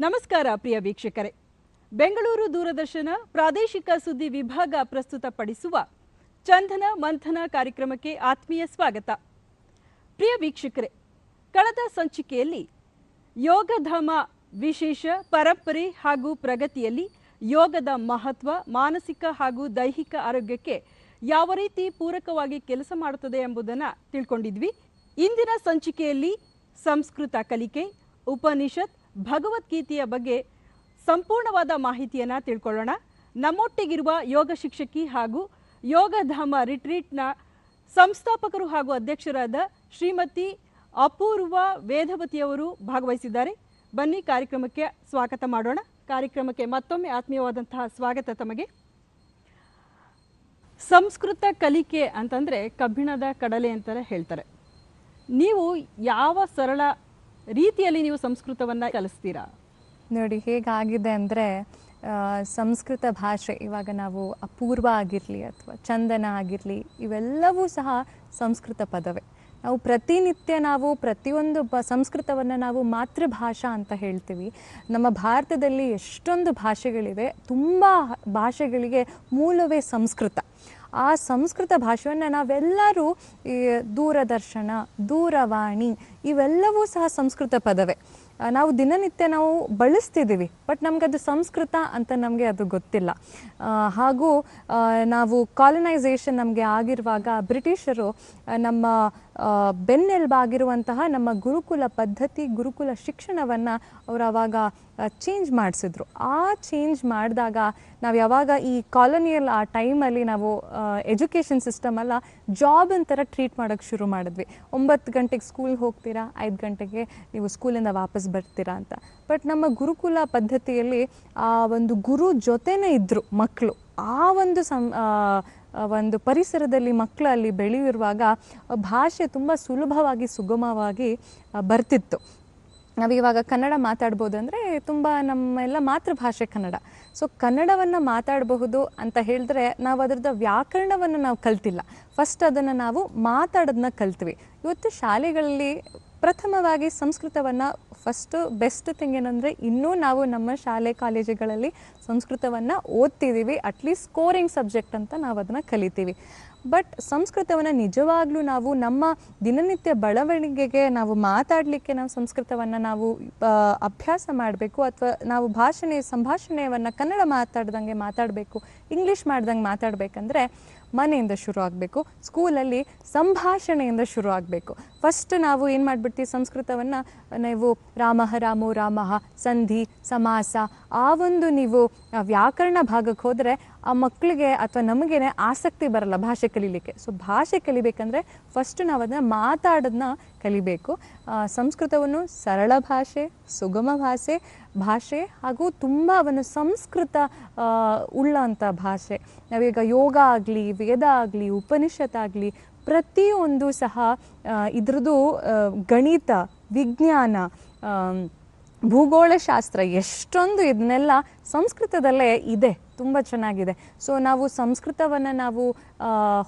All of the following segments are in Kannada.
ನಮಸ್ಕಾರ ಪ್ರಿಯ ವೀಕ್ಷಕರೇ. ಬೆಂಗಳೂರು ದೂರದರ್ಶನ ಪ್ರಾದೇಶಿಕ ಸುದ್ದಿ ವಿಭಾಗ ಪ್ರಸ್ತುತಪಡಿಸುವ ಚಂದನ ಮಂಥನ ಕಾರ್ಯಕ್ರಮಕ್ಕೆ ಆತ್ಮೀಯ ಸ್ವಾಗತ. ಪ್ರಿಯ ವೀಕ್ಷಕರೇ, ಕಳೆದ ಸಂಚಿಕೆಯಲ್ಲಿ ಯೋಗಧಾಮ ವಿಶೇಷ ಪರಂಪರೆ ಹಾಗೂ ಪ್ರಗತಿಯಲ್ಲಿ ಯೋಗದ ಮಹತ್ವ, ಮಾನಸಿಕ ಹಾಗೂ ದೈಹಿಕ ಆರೋಗ್ಯಕ್ಕೆ ಯಾವ ರೀತಿ ಪೂರಕವಾಗಿ ಕೆಲಸ ಮಾಡುತ್ತದೆ ಎಂಬುದನ್ನು ತಿಳ್ಕೊಂಡಿದ್ವಿ. ಇಂದಿನ ಸಂಚಿಕೆಯಲ್ಲಿ ಸಂಸ್ಕೃತ ಕಲಿಕೆ, ಉಪನಿಷತ್ ಭಗವದ್ಗೀತೆಯ ಬಗ್ಗೆ ಸಂಪೂರ್ಣವಾದ ಮಾಹಿತಿಯನ್ನು ತಿಳ್ಕೊಳ್ಳೋಣ. ನಮ್ಮೊಟ್ಟಿಗಿರುವ ಯೋಗ ಶಿಕ್ಷಕಿ ಹಾಗೂ ಯೋಗಧಾಮ ರಿಟ್ರೀಟ್ನ ಸಂಸ್ಥಾಪಕರು ಹಾಗೂ ಅಧ್ಯಕ್ಷರಾದ ಶ್ರೀಮತಿ ಅಪೂರ್ವ ವೇದವತಿಯವರು ಭಾಗವಹಿಸಿದ್ದಾರೆ. ಬನ್ನಿ ಕಾರ್ಯಕ್ರಮಕ್ಕೆ ಸ್ವಾಗತ ಮಾಡೋಣ. ಕಾರ್ಯಕ್ರಮಕ್ಕೆ ಮತ್ತೊಮ್ಮೆ ಆತ್ಮೀಯವಾದಂತಹ ಸ್ವಾಗತ ತಮಗೆ. ಸಂಸ್ಕೃತ ಕಲಿಕೆ ಅಂತಂದರೆ ಕಬ್ಬಿಣದ ಕಡಲೆ ಅಂತಲೇ ಹೇಳ್ತಾರೆ. ನೀವು ಯಾವ ಸರಳ ರೀತಿಯಲ್ಲಿ ನೀವು ಸಂಸ್ಕೃತವನ್ನು ಕಲಿಸ್ತೀರಾ? ನೋಡಿ, ಹೇಗಾಗಿದೆ ಅಂದರೆ ಸಂಸ್ಕೃತ ಭಾಷೆ, ಇವಾಗ ನಾವು ಅಪೂರ್ವ ಆಗಿರಲಿ ಅಥವಾ ಚಂದನ ಆಗಿರಲಿ, ಇವೆಲ್ಲವೂ ಸಹ ಸಂಸ್ಕೃತ ಪದವೇ. ನಾವು ಪ್ರತಿನಿತ್ಯ ನಾವು ಪ್ರತಿಯೊಂದು ಬ, ಸಂಸ್ಕೃತವನ್ನು ನಾವು ಮಾತೃಭಾಷಾ ಅಂತ ಹೇಳ್ತೀವಿ. ನಮ್ಮ ಭಾರತದಲ್ಲಿ ಎಷ್ಟೊಂದು ಭಾಷೆಗಳಿವೆ, ತುಂಬ ಭಾಷೆಗಳಿಗೆ ಮೂಲವೇ ಸಂಸ್ಕೃತ. ಆ ಸಂಸ್ಕೃತ ಭಾಷೆಯನ್ನು ನಾವೆಲ್ಲರೂ ಈ ದೂರದರ್ಶನ, ದೂರವಾಣಿ ಇವೆಲ್ಲವೂ ಸಹ ಸಂಸ್ಕೃತ ಪದವೇ. ನಾವು ದಿನನಿತ್ಯ ನಾವು ಬಳಸ್ತಿದ್ದೀವಿ, ಬಟ್ ನಮ್ಗೆ ಅದು ಸಂಸ್ಕೃತ ಅಂತ ನಮಗೆ ಅದು ಗೊತ್ತಿಲ್ಲ. ಹಾಗೂ ನಾವು ಕಾಲನೈಸೇಷನ್ ನಮಗೆ ಆಗಿರುವಾಗ ಬ್ರಿಟಿಷರು ನಮ್ಮ ಬೆನ್ನೆಲುಬಾಗಿರುವಂತಹ ನಮ್ಮ ಗುರುಕುಲ ಪದ್ಧತಿ, ಗುರುಕುಲ ಶಿಕ್ಷಣವನ್ನು ಅವರು ಆವಾಗ ಚೇಂಜ್ ಮಾಡಿಸಿದ್ರು. ಆ ಚೇಂಜ್ ಮಾಡಿದಾಗ ನಾವು ಯಾವಾಗ ಈ ಕಾಲೋನಿಯಲ್ ಆ ಟೈಮಲ್ಲಿ ನಾವು ಎಜುಕೇಷನ್ ಸಿಸ್ಟಮ್ ಅಲ್ಲ ಜಾಬ್ ಅಂತರ ಟ್ರೀಟ್ ಮಾಡೋಕ್ಕೆ ಶುರು ಮಾಡಿದ್ವಿ. ಒಂಬತ್ತು ಗಂಟೆಗೆ ಸ್ಕೂಲ್ ಹೋಗ್ತೀರಾ, ಐದು ಗಂಟೆಗೆ ನೀವು ಸ್ಕೂಲಿಂದ ವಾಪಸ್ ಬರ್ತೀರಾ ಅಂತ. ಬಟ್ ನಮ್ಮ ಗುರುಕುಲ ಪದ್ಧತಿಯಲ್ಲಿ ಆ ಒಂದು ಗುರು ಜೊತೆನೇ ಇದ್ದರು ಮಕ್ಕಳು ಆ ಒಂದು ಸಂ ಒಂದು ಪರಿಸರದಲ್ಲಿ ಮಕ್ಕಳು ಅಲ್ಲಿ ಬೆಳೆಯುವಾಗ ಭಾಷೆ ತುಂಬ ಸುಲಭವಾಗಿ ಸುಗಮವಾಗಿ ಬರ್ತಿತ್ತು. ನಾವಿವಾಗ ಕನ್ನಡ ಮಾತಾಡ್ಬೋದು ಅಂದರೆ ತುಂಬ ನಮ್ಮೆಲ್ಲ ಮಾತೃಭಾಷೆ ಕನ್ನಡ. ಸೊ ಕನ್ನಡವನ್ನು ಮಾತಾಡಬಹುದು ಅಂತ ಹೇಳಿದ್ರೆ ನಾವು ಅದರದ ವ್ಯಾಕರಣವನ್ನು ನಾವು ಕಲ್ತಿಲ್ಲ. ಫಸ್ಟ್ ಅದನ್ನು ನಾವು ಮಾತಾಡೋದನ್ನ ಕಲ್ತ್ವಿ. ಇವತ್ತು ಶಾಲೆಗಳಲ್ಲಿ ಪ್ರಥಮವಾಗಿ ಸಂಸ್ಕೃತವನ್ನು ಫಸ್ಟು ಬೆಸ್ಟ್ ಥಿಂಗ್ ಏನಂದರೆ ಇನ್ನೂ ನಾವು ನಮ್ಮ ಶಾಲೆ, ಕಾಲೇಜುಗಳಲ್ಲಿ ಸಂಸ್ಕೃತವನ್ನು ಓದ್ತಿದ್ದೀವಿ ಅಟ್ಲೀಸ್ಟ್ ಸ್ಕೋರಿಂಗ್ ಸಬ್ಜೆಕ್ಟ್ ಅಂತ ನಾವು ಅದನ್ನು ಕಲಿತೀವಿ. ಬಟ್ ಸಂಸ್ಕೃತವನ್ನು ನಿಜವಾಗ್ಲೂ ನಾವು ನಮ್ಮ ದಿನನಿತ್ಯ ಬೆಳವಣಿಗೆಗೆ ನಾವು ಮಾತಾಡಲಿಕ್ಕೆ ನಾವು ಸಂಸ್ಕೃತವನ್ನು ನಾವು ಅಭ್ಯಾಸ ಮಾಡಬೇಕು ಅಥವಾ ನಾವು ಭಾಷಣೆ ಸಂಭಾಷಣೆಯನ್ನು ಕನ್ನಡ ಮಾತಾಡ್ದಂಗೆ ಮಾತಾಡಬೇಕು ಇಂಗ್ಲೀಷ್ ಮಾಡ್ದಂಗೆ ಮಾತಾಡಬೇಕಂದ್ರೆ ಮನೆಯಿಂದ ಶುರು ಆಗಬೇಕು, ಸ್ಕೂಲಲ್ಲಿ ಸಂಭಾಷಣೆಯಿಂದ ಶುರು ಆಗಬೇಕು. ಫಸ್ಟ್ ನಾವು ಏನು ಮಾಡಿಬಿಡ್ತೀವಿ ಸಂಸ್ಕೃತವನ್ನು? ನೀವು ರಾಮಃ ರಾಮೋ ರಾಮಃ, ಸಂಧಿ, ಸಮಾಸ, ಆ ಒಂದು ನೀವು ವ್ಯಾಕರಣ ಭಾಗಕ್ಕೆ ಹೋದರೆ ಆ ಮಕ್ಕಳಿಗೆ ಅಥವಾ ನಮಗೇನೆ ಆಸಕ್ತಿ ಬರಲ್ಲ ಭಾಷೆ ಕಲೀಲಿಕ್ಕೆ. ಸೊ ಭಾಷೆ ಕಲಿಬೇಕಂದ್ರೆ ಫಸ್ಟ್ ನಾವು ಅದನ್ನು ಮಾತಾಡೋದನ್ನ ಕಲಿಬೇಕು ಸಂಸ್ಕೃತವನ್ನು ಸರಳ ಭಾಷೆ, ಸುಗಮ ಭಾಷೆ ಭಾಷೆ ಹಾಗೂ ತುಂಬ ಒಂದು ಸಂಸ್ಕೃತ ಉಳ್ಳಂಥ ಭಾಷೆ. ನಾವೀಗ ಯೋಗ ಆಗಲಿ, ವೇದ ಆಗಲಿ, ಉಪನಿಷತ್ ಆಗಲಿ ಪ್ರತಿಯೊಂದು ಸಹ ಇದ್ರದ್ದು ಗಣಿತ, ವಿಜ್ಞಾನ ಭೂಗೋಳಶಾಸ್ತ್ರ ಎಷ್ಟೊಂದು ಇದನ್ನೆಲ್ಲ ಸಂಸ್ಕೃತದಲ್ಲೇ ಇದೆ. ತುಂಬ ಚೆನ್ನಾಗಿದೆ. ಸೊ ನಾವು ಸಂಸ್ಕೃತವನ್ನು ನಾವು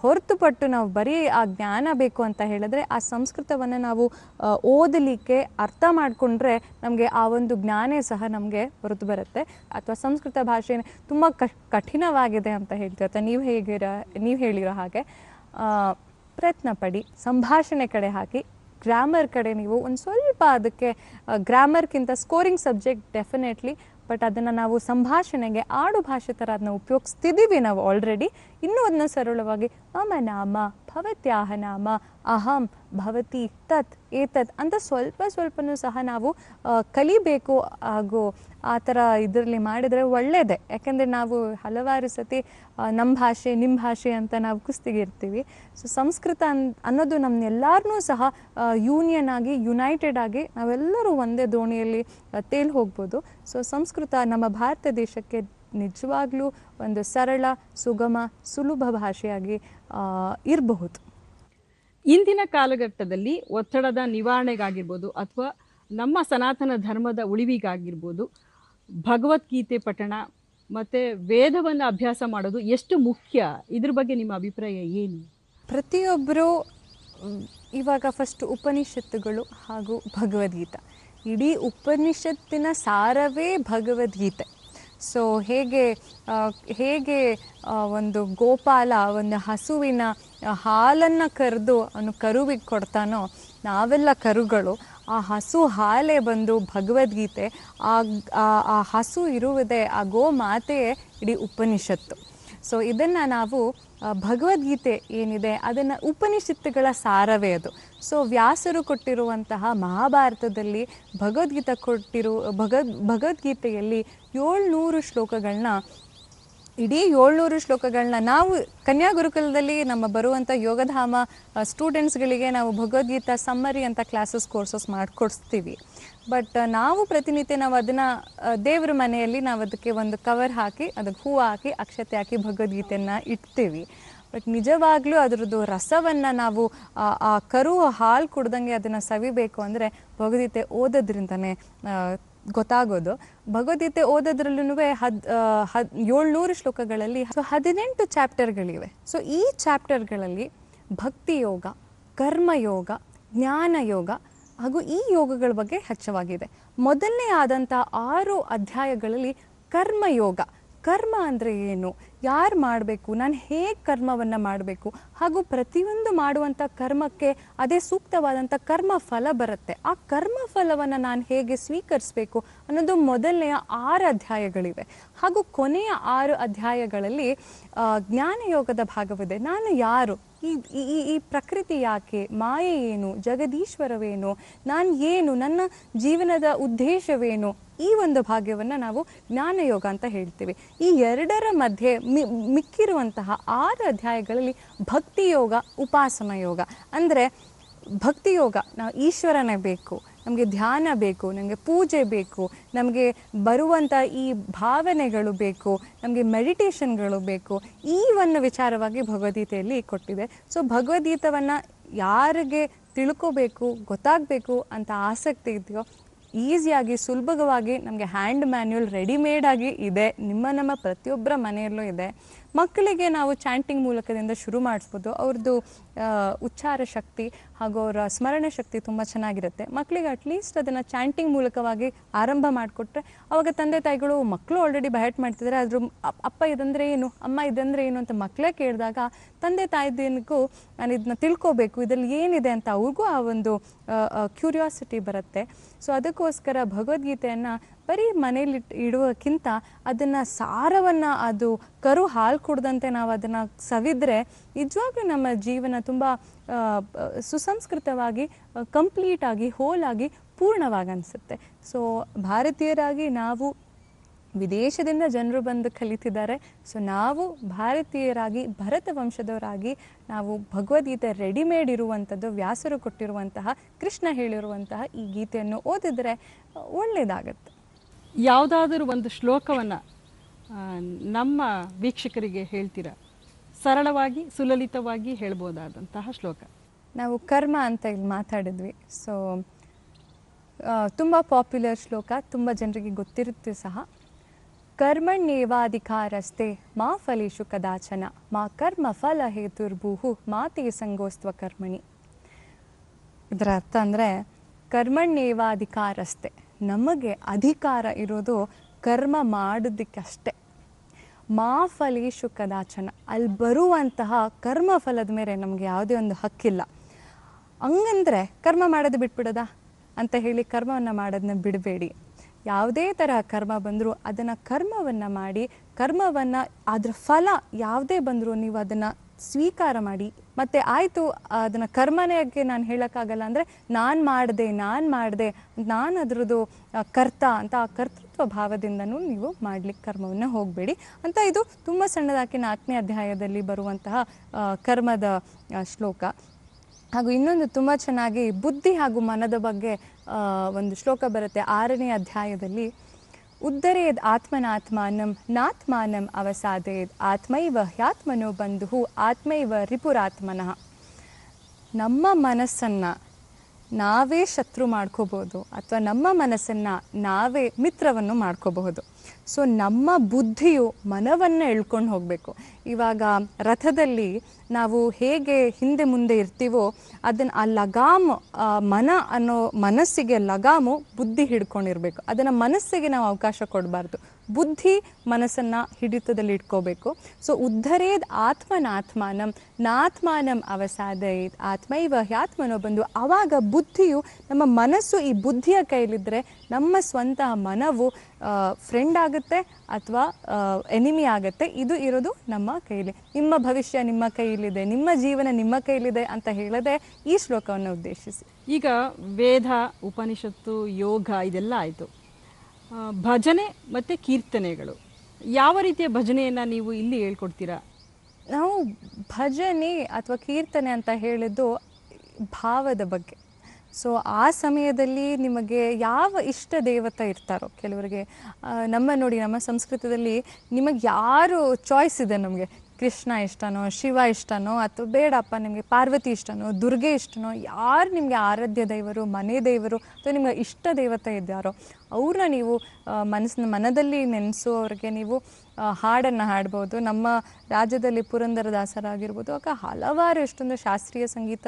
ಹೊರತುಪಟ್ಟು ನಾವು ಬರೀ ಆ ಜ್ಞಾನ ಬೇಕು ಅಂತ ಹೇಳಿದ್ರೆ, ಆ ಸಂಸ್ಕೃತವನ್ನು ನಾವು ಓದಲಿಕ್ಕೆ ಅರ್ಥ ಮಾಡಿಕೊಂಡ್ರೆ ನಮಗೆ ಆ ಒಂದು ಜ್ಞಾನೇ ಸಹ ನಮಗೆ ಹೊರತು ಬರುತ್ತೆ. ಅಥವಾ ಸಂಸ್ಕೃತ ಭಾಷೆ ತುಂಬ ಕಠಿಣವಾಗಿದೆ ಅಂತ ಹೇಳ್ತೀವಿ. ಅಥವಾ ನೀವು ಹೇಗಿರೋ, ನೀವು ಹೇಳಿರೋ ಹಾಗೆ ಪ್ರಯತ್ನ ಪಡಿ, ಸಂಭಾಷಣೆ ಕಡೆ ಹಾಕಿ, ಗ್ರಾಮರ್ ಕಡೆ ನೀವು ಒಂದು ಸ್ವಲ್ಪ ಅದಕ್ಕೆ ಗ್ರಾಮರ್ಗಿಂತ ಸ್ಕೋರಿಂಗ್ ಸಬ್ಜೆಕ್ಟ್ ಡೆಫಿನೆಟ್ಲಿ ಬಟ್ ಅದನ್ನು ನಾವು ಸಂಭಾಷಣೆಗೆ ಆಡು ಭಾಷೆ ಥರ ಅದನ್ನ ಉಪಯೋಗಿಸ್ತಿದ್ದೀವಿ ನಾವು ಆಲ್ರೆಡಿ ಇನ್ನೂ ಅದನ್ನ ಸರಳವಾಗಿ ಮಮ ನಾಮ ಭವತ್ಯಾಹ ನಾಮ ಅಹಂ ಭವತಿ ತತ್, ಏತತ್ ಅಂತ ಸ್ವಲ್ಪ ಸ್ವಲ್ಪನೂ ಸಹ ನಾವು ಕಲಿಬೇಕು ಹಾಗೂ ಆ ಥರ ಇದರಲ್ಲಿ ಮಾಡಿದರೆ ಒಳ್ಳೆಯದೇ ಯಾಕೆಂದರೆ ನಾವು ಹಲವಾರು ಸತಿ ನಮ್ಮ ಭಾಷೆ ನಿಮ್ಮ ಭಾಷೆ ಅಂತ ನಾವು ಕುಸ್ತಿಗಿರ್ತೀವಿ ಸೊ ಸಂಸ್ಕೃತ ಅನ್, ಅನ್ನೋದು ನಮ್ಮನ್ನೆಲ್ಲರನ್ನೂ ಸಹ ಯೂನಿಯನ್ ಆಗಿ ಯುನೈಟೆಡ್ ಆಗಿ ನಾವೆಲ್ಲರೂ ಒಂದೇ ದೋಣಿಯಲ್ಲಿ ತೇಲಿ ಹೋಗ್ಬೋದು. ಸೊ ಸಂಸ್ಕೃತ ನಮ್ಮ ಭಾರತ ದೇಶಕ್ಕೆ ನಿಜವಾಗ್ಲೂ ಒಂದು ಸರಳ ಸುಗಮ ಸುಲಭ ಭಾಷೆಯಾಗಿ ಇರಬಹುದು. ಇಂದಿನ ಕಾಲಘಟ್ಟದಲ್ಲಿ ಒತ್ತಡದ ನಿವಾರಣೆಗಾಗಿರ್ಬೋದು ಅಥವಾ ನಮ್ಮ ಸನಾತನ ಧರ್ಮದ ಉಳಿವಿಗಾಗಿರ್ಬೋದು ಭಗವದ್ಗೀತೆ ಪಠಣ ಮತ್ತು ವೇದವನ್ನು ಅಭ್ಯಾಸ ಮಾಡೋದು ಎಷ್ಟು ಮುಖ್ಯ? ಇದ್ರ ಬಗ್ಗೆ ನಿಮ್ಮ ಅಭಿಪ್ರಾಯ ಏನು? ಪ್ರತಿಯೊಬ್ಬರು ಇವಾಗ ಫಸ್ಟ್ ಉಪನಿಷತ್ತುಗಳು ಹಾಗೂ ಭಗವದ್ಗೀತ. ಇಡೀ ಉಪನಿಷತ್ತಿನ ಸಾರವೇ ಭಗವದ್ಗೀತೆ. ಸೊ ಹೇಗೆ ಹೇಗೆ ಒಂದು ಗೋಪಾಲ ಒಂದು ಹಸುವಿನ ಹಾಲನ್ನು ಕರೆದು ಅವನು ಕರುವಿಗೆ ಕೊಡ್ತಾನೋ, ನಾವೆಲ್ಲ ಕರುಗಳು, ಆ ಹಸು ಹಾಲೇ ಬಂದು ಭಗವದ್ಗೀತೆ ಆ ಹಸು ಇರುವುದೇ, ಆ ಗೋ ಮಾತೆಯೇ ಇಡೀ ಉಪನಿಷತ್ತು. ಸೊ ಇದನ್ನು ನಾವು ಭಗವದ್ಗೀತೆ ಏನಿದೆ, ಅದನ್ನು ಉಪನಿಷತ್ತುಗಳ ಸಾರವೇ ಅದು. ಸೊ ವ್ಯಾಸರು ಕೊಟ್ಟಿರುವಂತಹ ಮಹಾಭಾರತದಲ್ಲಿ ಭಗವದ್ಗೀತೆ ಕೊಟ್ಟಿರು ಭಗವದ್ ಭಗವದ್ಗೀತೆಯಲ್ಲಿ ಏಳ್ನೂರು ಶ್ಲೋಕಗಳನ್ನ ಇಡೀ ಏಳ್ನೂರು ಶ್ಲೋಕಗಳನ್ನ ನಾವು ಕನ್ಯಾ ಗುರುಕುಲದಲ್ಲಿ ನಮ್ಮ ಬರುವಂಥ ಯೋಗಧಾಮ ಸ್ಟೂಡೆಂಟ್ಸ್ಗಳಿಗೆ ನಾವು ಭಗವದ್ಗೀತಾ ಸಮ್ಮರಿ ಅಂತ ಕ್ಲಾಸಸ್ ಕೋರ್ಸಸ್ ಮಾಡಿಕೊಡಿಸ್ತೀವಿ. ಬಟ್ ನಾವು ಪ್ರತಿನಿತ್ಯ ನಾವು ಅದನ್ನು ದೇವ್ರ ಮನೆಯಲ್ಲಿ ನಾವು ಅದಕ್ಕೆ ಒಂದು ಕವರ್ ಹಾಕಿ, ಅದಕ್ಕೆ ಹೂವು ಹಾಕಿ, ಅಕ್ಷತೆ ಹಾಕಿ, ಭಗವದ್ಗೀತೆಯನ್ನು ಇಡ್ತೀವಿ. ಬಟ್ ನಿಜವಾಗ್ಲೂ ಅದರದ್ದು ರಸವನ್ನು ನಾವು, ಆ ಕರು ಹಾಲು ಕುಡ್ದಂಗೆ ಅದನ್ನು ಸವಿಬೇಕು ಅಂದರೆ ಭಗವದ್ಗೀತೆ ಓದೋದ್ರಿಂದನೇ ಗೊತ್ತಾಗೋದು. ಭಗವದ್ಗೀತೆ ಓದೋದ್ರಲ್ಲೂ ಹದ್ ಹದ್, ಏಳ್ನೂರು ಶ್ಲೋಕಗಳಲ್ಲಿ ಸೊ ಹದಿನೆಂಟು ಚಾಪ್ಟರ್ಗಳಿವೆ. ಸೊ ಈ ಚಾಪ್ಟರ್ಗಳಲ್ಲಿ ಭಕ್ತಿ ಯೋಗ ಕರ್ಮಯೋಗ, ಜ್ಞಾನಯೋಗ ಹಾಗೂ ಈ ಯೋಗಗಳ ಬಗ್ಗೆ ಹೆಚ್ಚವಾಗಿದೆ. ಮೊದಲನೇ ಆದಂಥ ಆರು ಅಧ್ಯಾಯಗಳಲ್ಲಿ ಕರ್ಮಯೋಗ. ಕರ್ಮ ಅಂದರೆ ಏನು? ಯಾರು ಮಾಡಬೇಕು? ನಾನು ಹೇಗೆ ಕರ್ಮವನ್ನು ಮಾಡಬೇಕು? ಹಾಗೂ ಪ್ರತಿಯೊಂದು ಮಾಡುವಂಥ ಕರ್ಮಕ್ಕೆ ಅದೇ ಸೂಕ್ತವಾದಂಥ ಕರ್ಮ ಫಲ ಬರುತ್ತೆ. ಆ ಕರ್ಮ ಫಲವನ್ನು ನಾನು ಹೇಗೆ ಸ್ವೀಕರಿಸಬೇಕು ಅನ್ನೋದು ಮೊದಲನೆಯ ಆರು ಅಧ್ಯಾಯಗಳಿವೆ. ಹಾಗೂ ಕೊನೆಯ ಆರು ಅಧ್ಯಾಯಗಳಲ್ಲಿ ಜ್ಞಾನಯೋಗದ ಭಾಗವಿದೆ. ನಾನು ಯಾರು? ಈ- ಈ ಈ ಪ್ರಕೃತಿ ಯಾಕೆ? ಮಾಯೆ ಏನು? ಜಗದೀಶ್ವರವೇನು? ನಾನು ಏನು? ನನ್ನ ಜೀವನದ ಉದ್ದೇಶವೇನು? ಈ ಒಂದು ಭಾಗ್ಯವನ್ನು ನಾವು ಜ್ಞಾನಯೋಗ ಅಂತ ಹೇಳ್ತೀವಿ. ಈ ಎರಡರ ಮಧ್ಯೆ ಮಿ ಮಿಕ್ಕಿರುವಂತಹ ಆರು ಅಧ್ಯಾಯಗಳಲ್ಲಿ ಭಕ್ತಿ ಯೋಗ, ಉಪಾಸನ ಯೋಗ. ಅಂದರೆ ಭಕ್ತಿ ಯೋಗ, ನಾವು ಈಶ್ವರನೇ ಬೇಕು, ನಮಗೆ ಧ್ಯಾನ ಬೇಕು, ನಮಗೆ ಪೂಜೆ ಬೇಕು, ನಮಗೆ ಬರುವಂಥ ಈ ಭಾವನೆಗಳು ಬೇಕು, ನಮಗೆ ಮೆಡಿಟೇಷನ್ಗಳು ಬೇಕು, ಈ ಒಂದು ವಿಚಾರವಾಗಿ ಭಗವದ್ಗೀತೆಯಲ್ಲಿ ಕೊಟ್ಟಿದೆ. ಸೊ ಭಗವದ್ಗೀತವನ್ನು ಯಾರಿಗೆ ತಿಳ್ಕೋಬೇಕು, ಗೊತ್ತಾಗಬೇಕು ಅಂತ ಆಸಕ್ತಿ ಇದೆಯೋ ಈಸಿಯಾಗಿ, ಸುಲಭವಾಗಿ ನಮಗೆ ಹ್ಯಾಂಡ್ ಮ್ಯಾನ್ಯುಯಲ್ ರೆಡಿಮೇಡ್ ಆಗಿ ಇದೆ. ನಿಮ್ಮ ನಮ್ಮ ಪ್ರತಿಯೊಬ್ಬರ ಮನೆಯಲ್ಲೂ ಇದೆ. ಮಕ್ಕಳಿಗೆ ನಾವು ಚಾಂಟಿಂಗ್ ಮೂಲಕದಿಂದ ಶುರು ಮಾಡಿಸ್ಬೋದು. ಅವ್ರದ್ದು ಉಚ್ಚಾರ ಶಕ್ತಿ ಹಾಗೂ ಅವರ ಸ್ಮರಣ ಶಕ್ತಿ ತುಂಬ ಚೆನ್ನಾಗಿರುತ್ತೆ. ಮಕ್ಕಳಿಗೆ ಅಟ್ಲೀಸ್ಟ್ ಅದನ್ನು ಚಾಂಟಿಂಗ್ ಮೂಲಕವಾಗಿ ಆರಂಭ ಮಾಡಿಕೊಟ್ರೆ ಅವಾಗ ತಂದೆ ತಾಯಿಗಳು ಮಕ್ಕಳು ಆಲ್ರೆಡಿ ಬಯಟ್ ಮಾಡ್ತಿದ್ದಾರೆ ಅದ್ರ ಅಪ್ಪ ಇದಂದರೆ ಏನು, ಅಮ್ಮ ಇದಂದರೆ ಏನು ಅಂತ ಮಕ್ಕಳೇ ಕೇಳಿದಾಗ ತಂದೆ ತಾಯಿದೇನಿಗೂ ನಾನು ಇದನ್ನ ತಿಳ್ಕೋಬೇಕು, ಇದರಲ್ಲಿ ಏನಿದೆ ಅಂತ ಅವ್ರಿಗೂ ಆ ಒಂದು ಕ್ಯೂರಿಯಾಸಿಟಿ ಬರುತ್ತೆ. ಸೊ ಅದಕ್ಕೋಸ್ಕರ ಭಗವದ್ಗೀತೆಯನ್ನು ಬರೀ ಮನೇಲಿ ಇಡುವಕ್ಕಿಂತ ಅದನ್ನು ಸಾರವನ್ನು ಅದು ಕರು ಹಾಲು ಕುಡ್ದಂತೆ ನಾವು ಅದನ್ನು ಸವಿದ್ರೆ ನಿಜವಾಗ್ಲೂ ನಮ್ಮ ಜೀವನ ತುಂಬ ಸುಸಂಸ್ಕೃತವಾಗಿ ಕಂಪ್ಲೀಟ್ ಆಗಿ ಹೋಲ್ ಆಗಿ ಪೂರ್ಣವಾಗಿ ಅನಿಸುತ್ತೆ ಸೊ ಭಾರತೀಯರಾಗಿ ನಾವು ವಿದೇಶದಿಂದ ಜನರು ಬಂದು ಕಲಿತಿದ್ದಾರೆ. ಸೊ ನಾವು ಭಾರತೀಯರಾಗಿ, ಭರತ ವಂಶದವರಾಗಿ, ನಾವು ಭಗವದ್ಗೀತೆ ರೆಡಿಮೇಡ್ ಇರುವಂಥದ್ದು, ವ್ಯಾಸರು ಕೊಟ್ಟಿರುವಂತಹ, ಕೃಷ್ಣ ಹೇಳಿರುವಂತಹ ಈ ಗೀತೆಯನ್ನು ಓದಿದರೆ ಒಳ್ಳೆಯದಾಗತ್ತೆ ಯಾವುದಾದರೂ ಒಂದು ಶ್ಲೋಕವನ್ನು ನಮ್ಮ ವೀಕ್ಷಕರಿಗೆ ಹೇಳ್ತೀರಾ? ಸರಳವಾಗಿ, ಸುಲಲಿತವಾಗಿ ಹೇಳ್ಬೋದಾದಂತಹ ಶ್ಲೋಕ. ನಾವು ಕರ್ಮ ಅಂತ ಇಲ್ಲಿ ಮಾತಾಡಿದ್ವಿ. ಸೊ ತುಂಬ ಪಾಪ್ಯುಲರ್ ಶ್ಲೋಕ, ತುಂಬ ಜನರಿಗೆ ಗೊತ್ತಿರುತ್ತೆ ಸಹ. ಕರ್ಮಣ್ಯೇವಾಧಿಕಾರಸ್ತೆ ಮಾ ಫಲೇಶು ಕದಾಚನ, ಮಾ ಕರ್ಮ ಫಲ ಹೇತುರ್ಭೂಹು ಮಾತೆ ಸಂಗೋಸ್ತ್ವ ಕರ್ಮಣಿ. ಇದರ ಅರ್ಥ ಅಂದರೆ ಕರ್ಮಣ್ಯೇವಾಧಿಕಾರಸ್ತೆ ನಮಗೆ ಅಧಿಕಾರ ಇರೋದು ಕರ್ಮ ಮಾಡೋದಕ್ಕಷ್ಟೇ. ಮಾ ಫಲೇಶು ಕದಾಚನ ಅಲ್ಲಿ ಬರುವಂತಹ ಕರ್ಮ ಫಲದ ಮೇಲೆ ನಮಗೆ ಯಾವುದೇ ಒಂದು ಹಕ್ಕಿಲ್ಲ. ಹಂಗಂದ್ರೆ ಕರ್ಮ ಮಾಡೋದು ಬಿಟ್ಬಿಡೋದಾ? ಅಂತ ಹೇಳಿ ಕರ್ಮವನ್ನು ಮಾಡೋದನ್ನ ಬಿಡಬೇಡಿ. ಯಾವುದೇ ಥರ ಕರ್ಮ ಬಂದರೂ ಅದನ್ನು ಕರ್ಮವನ್ನು ಮಾಡಿ, ಕರ್ಮವನ್ನು ಅದರ ಫಲ ಯಾವುದೇ ಬಂದರೂ ನೀವು ಅದನ್ನು ಸ್ವೀಕಾರ ಮಾಡಿ, ಮತ್ತೆ ಆಯಿತು, ಅದನ್ನು ಕರ್ಮನೆಗೆ ನಾನು ಹೇಳೋಕ್ಕಾಗಲ್ಲ ಅಂದರೆ ನಾನು ಮಾಡಿದೆ ನಾನು ಮಾಡಿದೆ, ನಾನು ಅದರದ್ದು ಕರ್ತ ಅಂತ ಆ ಕರ್ತೃತ್ವ ಭಾವದಿಂದನು ನೀವು ಮಾಡ್ಲಿಕ್ಕೆ ಕರ್ಮವನ್ನು ಹೋಗಬೇಡಿ ಅಂತ ಇದು ತುಂಬ ಸಣ್ಣದಾಗಿ ನಾಲ್ಕನೇ ಅಧ್ಯಾಯದಲ್ಲಿ ಬರುವಂತಹ ಕರ್ಮದ ಶ್ಲೋಕ. ಹಾಗೂ ಇನ್ನೊಂದು ತುಂಬ ಚೆನ್ನಾಗಿ ಬುದ್ಧಿ ಹಾಗೂ ಮನದ ಬಗ್ಗೆ ಒಂದು ಶ್ಲೋಕ ಬರುತ್ತೆ. ಆರನೇ ಅಧ್ಯಾಯದಲ್ಲಿ ಉದ್ದರೇದ್ ಆತ್ಮನಾತ್ಮಾನಂ ನಾತ್ಮಾನಂ ಅವಸಾದೇದ್ ಆತ್ಮೈವ ಹ್ಯಾತ್ಮನೋ ಬಂಧು ಆತ್ಮೈವ ರಿಪುರಾತ್ಮನಃ. ನಮ್ಮ ಮನಸ್ಸನ್ನು ನಾವೇ ಶತ್ರು ಮಾಡ್ಕೋಬೋದು ಅಥವಾ ನಮ್ಮ ಮನಸ್ಸನ್ನು ನಾವೇ ಮಿತ್ರವನ್ನು ಮಾಡ್ಕೋಬಹುದು. ಸೊ ನಮ್ಮ ಬುದ್ಧಿಯು ಮನವನ್ನು ಎಳ್ಕೊಂಡು ಹೋಗಬೇಕು. ಇವಾಗ ರಥದಲ್ಲಿ ನಾವು ಹೇಗೆ ಹಿಂದೆ ಮುಂದೆ ಇರ್ತೀವೋ ಅದನ್ನು ಆ ಲಗಾಮ್ ಮನ ಅನ್ನೋ ಮನಸ್ಸಿಗೆ ಲಗಾಮು ಬುದ್ಧಿ ಹಿಡ್ಕೊಂಡಿರ್ಬೇಕು. ಅದನ್ನು ಮನಸ್ಸಿಗೆ ನಾವು ಅವಕಾಶ ಕೊಡಬಾರ್ದು. ಬುದ್ಧಿ ಮನಸ್ಸನ್ನು ಹಿಡಿತದಲ್ಲಿ ಇಟ್ಕೋಬೇಕು. ಸೊ ಉದ್ಧರೇದ್ ಆತ್ಮನಾತ್ಮಾನಂ, ನಾತ್ಮಾನಂ ಅವಸಾದಯೇತ್, ಆತ್ಮೈವ ಹ್ಯಾತ್ಮನೋ ಬಂದು ಆವಾಗ ಬುದ್ಧಿಯು ನಮ್ಮ ಮನಸ್ಸು ಈ ಬುದ್ಧಿಯ ಕೈಲಿದ್ದರೆ ನಮ್ಮ ಸ್ವಂತ ಮನವು ಫ್ರೆಂಡ್ ಆಗುತ್ತೆ ಅಥವಾ ಎನಿಮಿ ಆಗುತ್ತೆ. ಇದು ಇರೋದು ನಮ್ಮ ಕೈಲಿ. ನಿಮ್ಮ ಭವಿಷ್ಯ ನಿಮ್ಮ ಕೈಯಲ್ಲಿದೆ ನಿಮ್ಮ ಜೀವನ ನಿಮ್ಮ ಕೈಲಿದೆ ಅಂತ ಹೇಳದೆ ಈ ಶ್ಲೋಕವನ್ನು ಉದ್ದೇಶಿಸಿ. ಈಗ ವೇದ, ಉಪನಿಷತ್ತು, ಯೋಗ ಇದೆಲ್ಲ ಆಯಿತು. ಭಜನೆ ಮತ್ತು ಕೀರ್ತನೆಗಳು. ಯಾವ ರೀತಿಯ ಭಜನೆಯನ್ನು ನೀವು ಇಲ್ಲಿ ಹೇಳ್ಕೊಡ್ತೀರಾ? ನಾವು ಭಜನೆ ಅಥವಾ ಕೀರ್ತನೆ ಅಂತ ಹೇಳಿದ್ದು ಭಾವದ ಬಗ್ಗೆ. ಸೊ ಆ ಸಮಯದಲ್ಲಿ ನಿಮಗೆ ಯಾವ ಇಷ್ಟ ದೇವತೆ ಇರ್ತಾರೋ ಕೆಲವರಿಗೆ ನಮ್ಮ ನೋಡಿ ನಮ್ಮ ಸಂಸ್ಕೃತದಲ್ಲಿ ನಿಮಗೆ ಯಾರು ಚಾಯ್ಸ್ ಇದೆ ನಮಗೆ? ಕೃಷ್ಣ ಇಷ್ಟನೋ, ಶಿವ ಇಷ್ಟನೋ, ಅಥವಾ ಬೇಡಪ್ಪ, ನಿಮಗೆ ಪಾರ್ವತಿ ಇಷ್ಟನೋ, ದುರ್ಗೆ ಇಷ್ಟನೋ, ಯಾರು ನಿಮಗೆ ಆರಾಧ್ಯ ದೇವರು, ಮನೆ ದೇವರು, ಅಥವಾ ನಿಮಗೆ ಇಷ್ಟ ದೇವತೆ ಇದ್ದಾರೋ ಅವ್ರನ್ನ ನೀವು ಮನಸ್ಸಿನ ಮನದಲ್ಲಿ ನೆನೆಸೋರಿಗೆ ನೀವು ಹಾಡನ್ನು ಹಾಡ್ಬೋದು. ನಮ್ಮ ರಾಜ್ಯದಲ್ಲಿ ಪುರಂದರದಾಸರಾಗಿರ್ಬೋದು ಆಗ ಹಲವಾರು ಎಷ್ಟೊಂದು ಶಾಸ್ತ್ರೀಯ ಸಂಗೀತ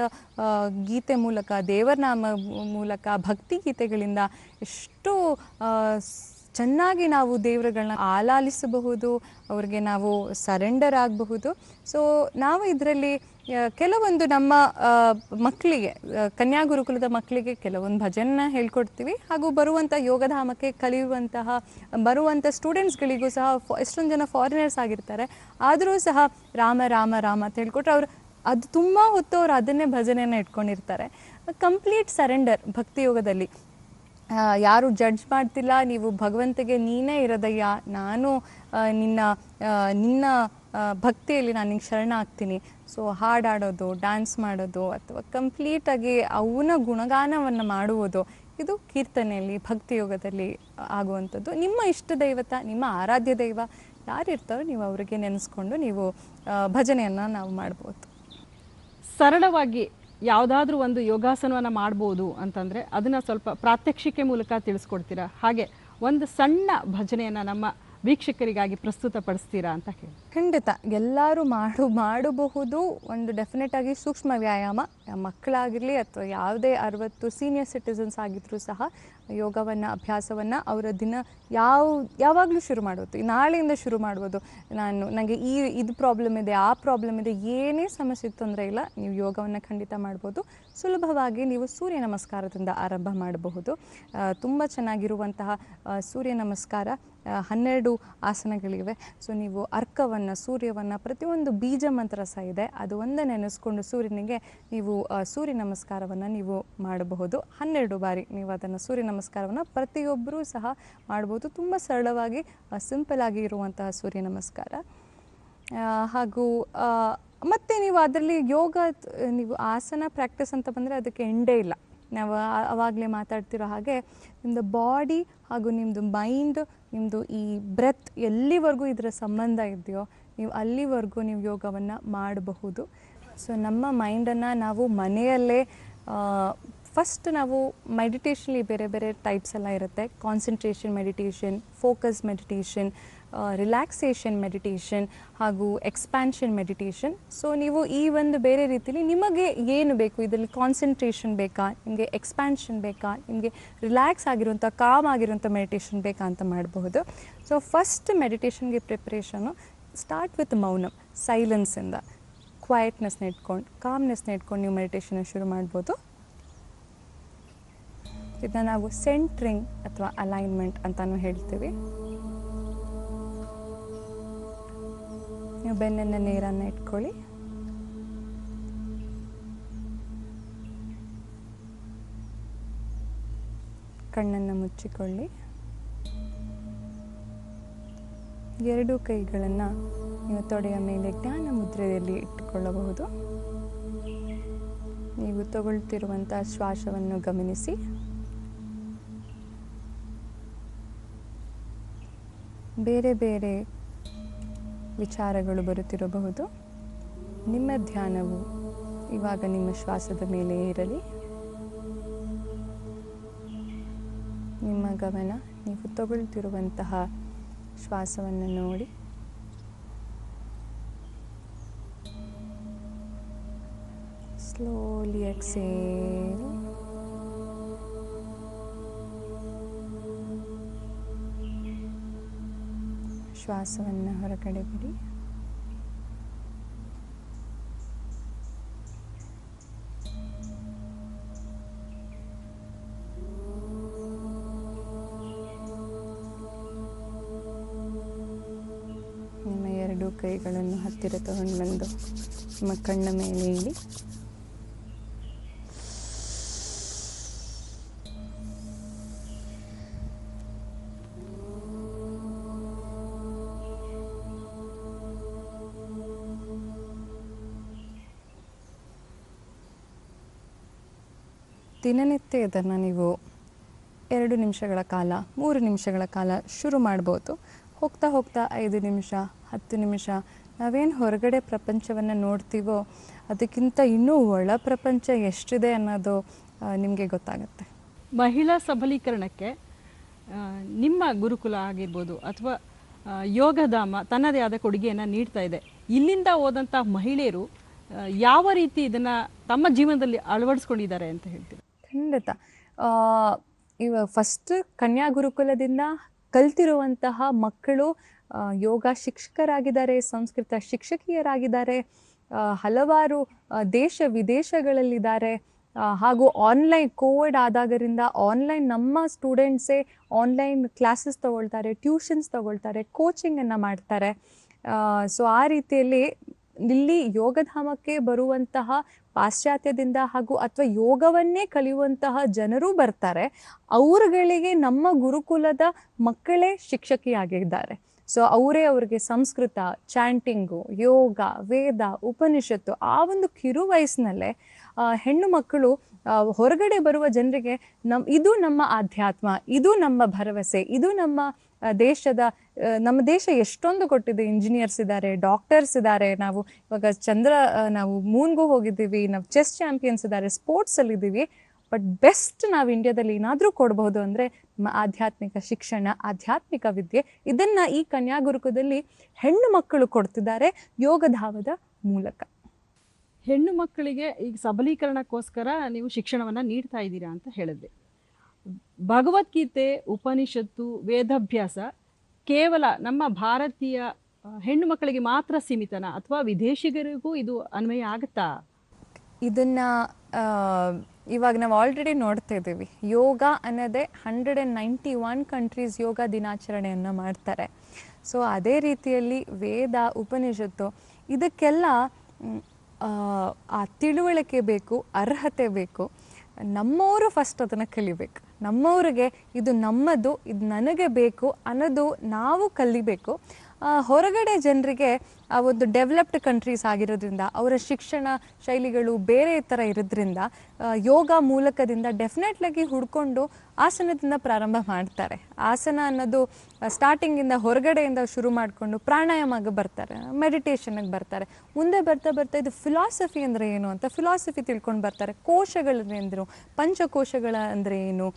ಗೀತೆ ಮೂಲಕ, ದೇವರನಾಮ ಮೂಲಕ, ಭಕ್ತಿ ಗೀತೆಗಳಿಂದ ಎಷ್ಟು ಚೆನ್ನಾಗಿ ನಾವು ದೇವರುಗಳನ್ನ ಆಲಾಲಿಸಬಹುದು. ಅವ್ರಿಗೆ ನಾವು ಸರೆಂಡರ್ ಆಗಬಹುದು. ಸೊ ನಾವು ಇದರಲ್ಲಿ ಕೆಲವೊಂದು ನಮ್ಮ ಮಕ್ಕಳಿಗೆ ಕನ್ಯಾಗುರುಕುಲದ ಕನ್ಯಾ ಗುರುಕುಲದ ಮಕ್ಕಳಿಗೆ ಕೆಲವೊಂದು ಭಜನ ಹೇಳ್ಕೊಡ್ತೀವಿ. ಹಾಗೂ ಬರುವಂಥ ಯೋಗಧಾಮಕ್ಕೆ ಕಲಿಯುವಂತಹ ಬರುವಂಥ ಸ್ಟೂಡೆಂಟ್ಸ್ಗಳಿಗೂ ಸಹ ಎಷ್ಟೊಂದು ಜನ ಫಾರಿನರ್ಸ್ ಆಗಿರ್ತಾರೆ. ಆದರೂ ಸಹ ರಾಮ ರಾಮ ರಾಮ ಅಂತ ಹೇಳ್ಕೊಟ್ರೆ ಅವರು ಅದು ತುಂಬ ಹೊತ್ತು ಅವರು ಅದನ್ನೇ ಭಜನೆಯನ್ನು ಇಟ್ಕೊಂಡಿರ್ತಾರೆ. ಕಂಪ್ಲೀಟ್ ಸರೆಂಡರ್ ಭಕ್ತಿ ಯೋಗದಲ್ಲಿ. ಯಾರು ಜಡ್ಜ್ ಮಾಡ್ತಿಲ್ಲ, ನೀವು ಭಗವಂತಗೆ ನೀನೇ ಇರೋದಯ್ಯ, ನಾನು ನಿನ್ನ ನಿನ್ನ ಭಕ್ತಿಯಲ್ಲಿ ನಾನು ನಿಂಗೆ ಶರಣ ಆಗ್ತೀನಿ. ಸೊ ಹಾಡಾಡೋದು ಡ್ಯಾನ್ಸ್ ಮಾಡೋದು ಅಥವಾ ಕಂಪ್ಲೀಟಾಗಿ ಅವನ ಗುಣಗಾನವನ್ನು ಮಾಡುವುದು, ಇದು ಕೀರ್ತನೆಯಲ್ಲಿ ಭಕ್ತಿ ಯೋಗದಲ್ಲಿ ಆಗುವಂಥದ್ದು. ನಿಮ್ಮ ಇಷ್ಟ ದೈವತ, ನಿಮ್ಮ ಆರಾಧ್ಯ ದೈವ ಯಾರಿರ್ತಾರೋ ನೀವು ಅವರಿಗೆ ನೆನೆಸ್ಕೊಂಡು ನೀವು ಭಜನೆಯನ್ನು ನಾವು ಮಾಡ್ಬೋದು. ಸರಳವಾಗಿ ಯಾವುದಾದ್ರೂ ಒಂದು ಯೋಗಾಸನವನ್ನು ಮಾಡ್ಬೋದು ಅಂತಂದರೆ ಅದನ್ನು ಸ್ವಲ್ಪ ಪ್ರಾತ್ಯಕ್ಷಿಕೆ ಮೂಲಕ ತಿಳಿಸ್ಕೊಡ್ತೀರಾ? ಹಾಗೆ ಒಂದು ಸಣ್ಣ ಭಜನೆಯನ್ನು ನಮ್ಮ ವೀಕ್ಷಕರಿಗಾಗಿ ಪ್ರಸ್ತುತಪಡಿಸ್ತೀರಾ ಅಂತ ಹೇಳಿ ಖಂಡಿತ. ಎಲ್ಲರೂ ಮಾಡು ಮಾಡಬಹುದು ಒಂದು ಡೆಫಿನೆಟ್ ಆಗಿ ಸೂಕ್ಷ್ಮ ವ್ಯಾಯಾಮ. ಮಕ್ಕಳಾಗಿರಲಿ ಅಥವಾ ಯಾವುದೇ ಅರವತ್ತು ಸೀನಿಯರ್ ಸಿಟಿಸನ್ಸ್ ಆಗಿದ್ರೂ ಸಹ ಯೋಗವನ್ನು, ಅಭ್ಯಾಸವನ್ನು ಅವರ ದಿನ ಯಾವ, ಯಾವಾಗಲೂ ಶುರು ಮಾಡೋದು ನಾಳೆಯಿಂದ ಶುರು ಮಾಡ್ಬೋದು ನಾನು ನನಗೆ ಈ, ಇದು ಪ್ರಾಬ್ಲಮ್ ಇದೆ, ಆ ಪ್ರಾಬ್ಲಮ್ ಇದೆ, ಏನೇ ಸಮಸ್ಯೆ ತೊಂದರೆ ಇಲ್ಲ. ನೀವು ಯೋಗವನ್ನು ಖಂಡಿತ ಮಾಡ್ಬೋದು. ಸುಲಭವಾಗಿ ನೀವು ಸೂರ್ಯ ನಮಸ್ಕಾರದಿಂದ ಆರಂಭ ಮಾಡಬಹುದು. ತುಂಬ ಚೆನ್ನಾಗಿರುವಂತಹ ಸೂರ್ಯ ನಮಸ್ಕಾರ ಹನ್ನೆರಡು ಆಸನಗಳಿವೆ. ಸೊ, ನೀವು ಅರ್ಕವನ್ನು, ಸೂರ್ಯವನ್ನು ಪ್ರತಿಯೊಂದು ಬೀಜ ಮಂತ್ರ ಸಹ ಇದೆ. ಅದು ಒಂದೇ ನೆನೆಸ್ಕೊಂಡು ಸೂರ್ಯನಿಗೆ ನೀವು ಆ, ಸೂರ್ಯ ನಮಸ್ಕಾರವನ್ನು ನೀವು ಮಾಡಬಹುದು. ಹನ್ನೆರಡು ಬಾರಿ ನೀವು ಅದನ್ನು ಸೂರ್ಯ ನಮಸ್ಕಾರವನ್ನು ಪ್ರತಿಯೊಬ್ಬರೂ ಸಹ ಮಾಡ್ಬೋದು. ತುಂಬ ಸರಳವಾಗಿ ಸಿಂಪಲ್ ಆಗಿ ಇರುವಂತಹ ಸೂರ್ಯ ನಮಸ್ಕಾರ. ಹಾಗೂ ಮತ್ತು ನೀವು ಅದರಲ್ಲಿ ಯೋಗ ನೀವು ಆಸನ ಪ್ರಾಕ್ಟೀಸ್ ಅಂತ ಬಂದರೆ ಅದಕ್ಕೆ ಎಂಡೇ ಇಲ್ಲ. ನಾವು ಆವಾಗಲೇ ಮಾತಾಡ್ತಿರೋ ಹಾಗೆ ನಿಮ್ಮದು ಬಾಡಿ ಹಾಗೂ ನಿಮ್ಮದು ಮೈಂಡ್ ನಿಮ್ಮದು ಈ ಬ್ರೆತ್ ಎಲ್ಲಿವರೆಗೂ ಇದರ ಸಂಬಂಧ ಇದೆಯೋ ನೀವು ಅಲ್ಲಿವರೆಗೂ ನೀವು ಯೋಗವನ್ನು ಮಾಡಬಹುದು. ಸೊ ನಮ್ಮ ಮೈಂಡನ್ನು ನಾವು ಮನೆಯಲ್ಲೇ ಫಸ್ಟ್ ನಾವು ಮೆಡಿಟೇಷನ್ಲಿ ಬೇರೆ ಬೇರೆ ಟೈಪ್ಸ್ ಎಲ್ಲ ಇರುತ್ತೆ. Concentration meditation focus meditation relaxation meditation ಹಾಗೂ ಎಕ್ಸ್ಪ್ಯಾನ್ಷನ್ ಮೆಡಿಟೇಷನ್ ಸೊ ನೀವು ಈ ಒಂದು ಬೇರೆ ರೀತಿಲಿ ನಿಮಗೆ ಏನು ಬೇಕು? ಇದರಲ್ಲಿ ಕಾನ್ಸಂಟ್ರೇಷನ್ ಬೇಕಾ? ನಿಮಗೆ ಎಕ್ಸ್ಪ್ಯಾನ್ಷನ್ ಬೇಕಾ? ನಿಮಗೆ ರಿಲ್ಯಾಕ್ಸ್ ಆಗಿರುವಂಥ ಕಾಮ್ ಆಗಿರುವಂಥ ಮೆಡಿಟೇಷನ್ ಬೇಕಾ ಅಂತ ಮಾಡಬಹುದು. ಸೊ ಫಸ್ಟ್ ಮೆಡಿಟೇಷನ್ಗೆ ಪ್ರಿಪ್ರೇಷನು ಸ್ಟಾರ್ಟ್ ವಿತ್ ಮೌನಂ ಸೈಲೆನ್ಸಿಂದ ಕ್ವೈಟ್ನೆಸ್ನ ಇಟ್ಕೊಂಡು ಕಾಮ್ನೆಸ್ನ ಇಟ್ಕೊಂಡು ನೀವು ಮೆಡಿಟೇಷನ್ ಶುರು ಮಾಡ್ಬೋದು. ಇದನ್ನ ನಾವು ಸೆಂಟ್ರಿಂಗ್ ಅಥವಾ ಅಲೈನ್ಮೆಂಟ್ ಅಂತಾನು ಹೇಳ್ತೀವಿ. ನೀವು ಬೆನ್ನನ್ನು ನೇರನ್ನು ಇಟ್ಕೊಳ್ಳಿ. ಕಣ್ಣನ್ನು ಮುಚ್ಚಿಕೊಳ್ಳಿ. ಎರಡೂ ಕೈಗಳನ್ನು ನೀವು ತೊಡೆಯ ಮೇಲೆ ಜ್ಞಾನ ಮುದ್ರೆಯಲ್ಲಿ ಇಟ್ಟುಕೊಳ್ಳಬಹುದು. ನೀವು ತಗೊಳ್ತಿರುವಂಥ ಶ್ವಾಸವನ್ನು ಗಮನಿಸಿ. ಬೇರೆ ಬೇರೆ ವಿಚಾರಗಳು ಬರುತ್ತಿರಬಹುದು. ನಿಮ್ಮ ಧ್ಯಾನವು ಇವಾಗ ನಿಮ್ಮ ಶ್ವಾಸದ ಮೇಲೆ ಇರಲಿ. ನಿಮ್ಮ ಗಮನ ನೀವು ತಗೊಳ್ತಿರುವಂತಹ ಶ್ವಾಸವನ್ನು ನೋಡಿ. Slowly exhale. ಶ್ವಾಸವನ್ನು ಹೊರಗಡೆ ಬಿಡಿ ನಿಮ್ಮ ಎರಡು ಕೈಗಳನ್ನು ಹತ್ತಿರ ತಗೊಂಡು ಬಂದು ನಿಮ್ಮ ಕಣ್ಣ ಮೇಲೆ ಇಡಿ ದಿನನಿತ್ಯ ಇದನ್ನು ನೀವು ಎರಡು ನಿಮಿಷಗಳ ಕಾಲ, ಮೂರು ನಿಮಿಷಗಳ ಕಾಲ ಶುರು ಮಾಡ್ಬೋದು. ಹೋಗ್ತಾ ಹೋಗ್ತಾ ಐದು ನಿಮಿಷ, ಹತ್ತು ನಿಮಿಷ, ನಾವೇನು ಹೊರಗಡೆ ಪ್ರಪಂಚವನ್ನು ನೋಡ್ತೀವೋ ಅದಕ್ಕಿಂತ ಇನ್ನೂ ಒಳ ಪ್ರಪಂಚ ಎಷ್ಟಿದೆ ಅನ್ನೋದು ನಿಮಗೆ ಗೊತ್ತಾಗುತ್ತೆ. ಮಹಿಳಾ ಸಬಲೀಕರಣಕ್ಕೆ ನಿಮ್ಮ ಗುರುಕುಲ ಆಗಿರ್ಬೋದು ಅಥವಾ ಯೋಗಧಾಮ ತನ್ನದೇ ಆದ ಕೊಡುಗೆಯನ್ನು ನೀಡ್ತಾ ಇದೆ. ಇಲ್ಲಿಂದ ಹೋದಂಥ ಮಹಿಳೆಯರು ಯಾವ ರೀತಿ ಇದನ್ನು ತಮ್ಮ ಜೀವನದಲ್ಲಿ ಅಳವಡಿಸ್ಕೊಂಡಿದ್ದಾರೆ ಅಂತ ಹೇಳ್ತೀವಿ ಖಂಡಿತ. ಇವ ಫಸ್ಟ್ ಕನ್ಯಾ ಗುರುಕುಲದಿಂದ ಕಲ್ತಿರುವಂತಹ ಮಕ್ಕಳು ಯೋಗ ಶಿಕ್ಷಕರಾಗಿದ್ದಾರೆ, ಸಂಸ್ಕೃತ ಶಿಕ್ಷಕಿಯರಾಗಿದ್ದಾರೆ ಹಲವಾರು ದೇಶ ವಿದೇಶಗಳಲ್ಲಿದ್ದಾರೆ ಹಾಗೂ ಆನ್ಲೈನ್ ಕೋವಿಡ್ ಆದಾಗರಿಂದ ಆನ್ಲೈನ್ ನಮ್ಮ ಸ್ಟೂಡೆಂಟ್ಸೇ ಆನ್ಲೈನ್ ಕ್ಲಾಸಸ್ ತಗೊಳ್ತಾರೆ ಟ್ಯೂಷನ್ಸ್ ತಗೊಳ್ತಾರೆ ಕೋಚಿಂಗನ್ನು ಮಾಡ್ತಾರೆ. ಸೊ ಆ ರೀತಿಯಲ್ಲಿ ಇಲ್ಲಿ ಯೋಗಧಾಮಕ್ಕೆ ಬರುವಂತಹ ಪಾಶ್ಚಾತ್ಯದಿಂದ ಹಾಗೂ ಅಥವಾ ಯೋಗವನ್ನೇ ಕಲಿಯುವಂತಹ ಜನರು ಬರ್ತಾರೆ. ಅವರುಗಳಿಗೆ ನಮ್ಮ ಗುರುಕುಲದ ಮಕ್ಕಳೇ ಶಿಕ್ಷಕಿಯಾಗಿದ್ದಾರೆ. ಸೊ ಅವರೇ ಅವ್ರಿಗೆ ಸಂಸ್ಕೃತ, ಚಾಂಟಿಂಗು, ಯೋಗ, ವೇದ, ಉಪನಿಷತ್ತು ಆ ಒಂದು ಕಿರು ವಯಸ್ಸಿನಲ್ಲೇ ಹೆಣ್ಣು ಮಕ್ಕಳು ಹೊರಗಡೆ ಬರುವ ಜನರಿಗೆ ನಮ್, ಇದು ನಮ್ಮ ಆಧ್ಯಾತ್ಮ, ಇದು ನಮ್ಮ ಭರವಸೆ, ಇದು ನಮ್ಮ ದೇಶದ ನಮ್ಮ ದೇಶ ಎಷ್ಟೊಂದು ಕೊಟ್ಟಿದೆ. ಇಂಜಿನಿಯರ್ಸ್ ಇದ್ದಾರೆ ಡಾಕ್ಟರ್ಸ್ ಇದ್ದಾರೆ. ನಾವು ಇವಾಗ ಚಂದ್ರ ನಾವು ಮೂನ್ಗೂ ಹೋಗಿದ್ದೀವಿ, ನಾವು ಚೆಸ್ ಚಾಂಪಿಯನ್ಸ್ ಇದ್ದಾರೆ ಸ್ಪೋರ್ಟ್ಸಲ್ಲಿ ಇದ್ದೀವಿ. ಬಟ್ ಬೆಸ್ಟ್ ನಾವು ಇಂಡಿಯಾದಲ್ಲಿ ಏನಾದರೂ ಕೊಡಬಹುದು ಅಂದರೆ ನಮ್ಮ ಆಧ್ಯಾತ್ಮಿಕ ಶಿಕ್ಷಣ, ಆಧ್ಯಾತ್ಮಿಕ ವಿದ್ಯೆ. ಇದನ್ನು ಈ ಕನ್ಯಾಗುರುಕದಲ್ಲಿ ಹೆಣ್ಣು ಮಕ್ಕಳು ಕೊಡ್ತಿದ್ದಾರೆ ಯೋಗಧಾವದ ಮೂಲಕ. ಹೆಣ್ಣು ಮಕ್ಕಳಿಗೆ ಈಗ ಸಬಲೀಕರಣಕ್ಕೋಸ್ಕರ ನೀವು ಶಿಕ್ಷಣವನ್ನು ನೀಡ್ತಾ ಇದ್ದೀರಾ ಅಂತ ಹೇಳಿದ್ರಿ. ಭಗವದ್ಗೀತೆ, ಉಪನಿಷತ್ತು, ವೇದಾಭ್ಯಾಸ ಕೇವಲ ನಮ್ಮ ಭಾರತೀಯ ಹೆಣ್ಣು ಮಕ್ಕಳಿಗೆ ಮಾತ್ರ ಸೀಮಿತನ? ಅಥವಾ ವಿದೇಶಿಗರಿಗೂ ಇದು ಅನ್ವಯ ಆಗುತ್ತಾ? ಇದನ್ನ ಇವಾಗ ನಾವು ಆಲ್ರೆಡಿ ನೋಡ್ತಾ ಇದ್ದೀವಿ. ಯೋಗ ಅನ್ನೋದೇ hundred and ninety one countries yoga ದಿನಾಚರಣೆಯನ್ನು ಮಾಡ್ತಾರೆ. ಸೊ ಅದೇ ರೀತಿಯಲ್ಲಿ ವೇದ, ಉಪನಿಷತ್ತು ಇದಕ್ಕೆಲ್ಲ ಆ ತಿಳುವಳಿಕೆ ಬೇಕು, ಅರ್ಹತೆ ಬೇಕು. ನಮ್ಮವರು ಫಸ್ಟ್ ಅದನ್ನು ಕಲಿಬೇಕು. ನಮ್ಮವ್ರಿಗೆ ಇದು ನಮ್ಮದು, ಇದು ನನಗೆ ಬೇಕು ಅನ್ನೋದು ನಾವು ಕಲಿಬೇಕು. ಹೊರಗಡೆ ಜನರಿಗೆ ಆ ಒಂದು ಡೆವಲಪ್ಡ್ ಕಂಟ್ರೀಸ್ ಆಗಿರೋದ್ರಿಂದ ಅವರ ಶಿಕ್ಷಣ ಶೈಲಿಗಳು ಬೇರೆ ಥರ ಇರೋದ್ರಿಂದ ಯೋಗ ಮೂಲಕದಿಂದ ಡೆಫಿನೆಟ್ಲಾಗಿ ಹುಡ್ಕೊಂಡು ಆಸನದಿಂದ ಪ್ರಾರಂಭ ಮಾಡ್ತಾರೆ. ಆಸನ ಅನ್ನೋದು ಸ್ಟಾರ್ಟಿಂಗಿಂದ ಹೊರಗಡೆಯಿಂದ ಶುರು ಮಾಡಿಕೊಂಡು ಪ್ರಾಣಾಯಾಮಕ್ಕೆ ಬರ್ತಾರೆ ಮೆಡಿಟೇಷನ್ಗೆ ಬರ್ತಾರೆ. ಮುಂದೆ ಬರ್ತಾ ಬರ್ತಾ ಇದು ಫಿಲಾಸಫಿ ಅಂದರೆ ಏನು ಅಂತ ಫಿಲಾಸಫಿ ತಿಳ್ಕೊಂಡು ಬರ್ತಾರೆ. ಕೋಶಗಳೇಂದ್ರು ಪಂಚಕೋಶಗಳ ಅಂದರೆ ಏನು?